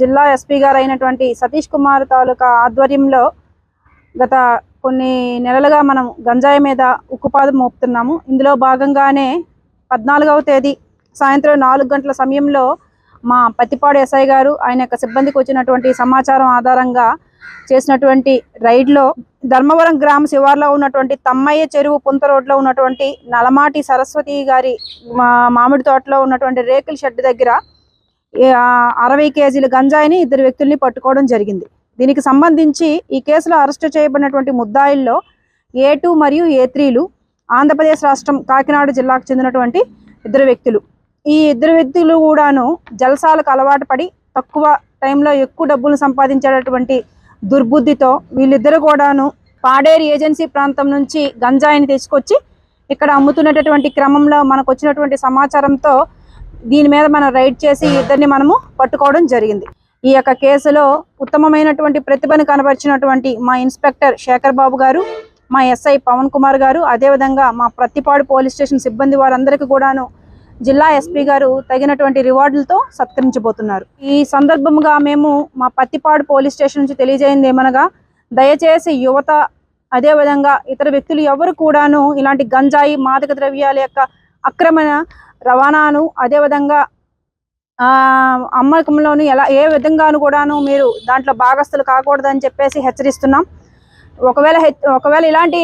జిల్లా ఎస్పీ గారు అయినటువంటి సతీష్ కుమార్ తాలూకా ఆధ్వర్యంలో గత కొన్ని నెలలుగా మనం గంజాయి మీద ఉక్కుపాదం మోపుతున్నాము. ఇందులో భాగంగానే పద్నాలుగవ తేదీ సాయంత్రం నాలుగు గంటల సమయంలో మా పత్తిపాడు ఎస్ఐ గారు ఆయన యొక్క సిబ్బందికి వచ్చినటువంటి సమాచారం ఆధారంగా చేసినటువంటి రైడ్లో ధర్మవరం గ్రామ శివార్లో ఉన్నటువంటి తమ్మయ్య చెరువు పుంత రోడ్లో ఉన్నటువంటి నలమాటి సరస్వతి గారి మా మామిడి తోటలో ఉన్నటువంటి రేకుల షెడ్ దగ్గర అరవై కేజీల గంజాయిని ఇద్దరు వ్యక్తుల్ని పట్టుకోవడం జరిగింది. దీనికి సంబంధించి ఈ కేసులో అరెస్టు చేయబడినటువంటి ముద్దాయిల్లో ఏ టూ మరియు ఏ త్రీలు ఆంధ్రప్రదేశ్ రాష్ట్రం కాకినాడ జిల్లాకు చెందినటువంటి ఇద్దరు వ్యక్తులు. ఈ ఇద్దరు వ్యక్తులు కూడాను జలసాలకు అలవాటు పడి తక్కువ టైంలో ఎక్కువ డబ్బులు సంపాదించేటటువంటి దుర్బుద్ధితో వీళ్ళిద్దరు కూడాను పాడేరు ఏజెన్సీ ప్రాంతం నుంచి గంజాయిని తీసుకొచ్చి ఇక్కడ అమ్ముతున్నటువంటి క్రమంలో మనకు వచ్చినటువంటి సమాచారంతో దీని మీద మనం రైడ్ చేసి ఇద్దరిని మనము పట్టుకోవడం జరిగింది. ఈ యొక్క కేసులో ఉత్తమమైనటువంటి ప్రతిభను కనబరిచినటువంటి మా ఇన్స్పెక్టర్ శేఖర్ బాబు గారు మా ఎస్ఐ పవన్ కుమార్ గారు అదేవిధంగా మా ప్రతిపాడు పోలీస్ స్టేషన్ సిబ్బంది వారందరికీ కూడాను జిల్లా ఎస్పీ గారు తగినటువంటి రివార్డులతో సత్కరించబోతున్నారు. ఈ సందర్భంగా మేము మా పత్తిపాడు పోలీస్ స్టేషన్ నుంచి తెలియజేయింది ఏమనగా దయచేసి యువత అదేవిధంగా ఇతర వ్యక్తులు ఎవరు కూడాను ఇలాంటి గంజాయి మాదక ద్రవ్యాల యొక్క అక్రమ రవాణాను అదేవిధంగా అమ్మకంలోను ఎలా ఏ విధంగాను కూడాను మీరు దాంట్లో భాగస్తులు కాకూడదని చెప్పేసి హెచ్చరిస్తున్నాం. ఒకవేళ హెచ్- ఒకవేళ ఇలాంటి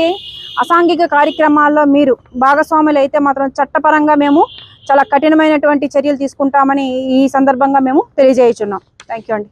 అసాంఘిక కార్యక్రమాల్లో మీరు భాగస్వాములు అయితే మాత్రం చట్టపరంగా మేము చాలా కఠినమైనటువంటి చర్యలు తీసుకుంటామని ఈ సందర్భంగా మేము తెలియజేయుచున్నాం. థ్యాంక్ యూ అండి.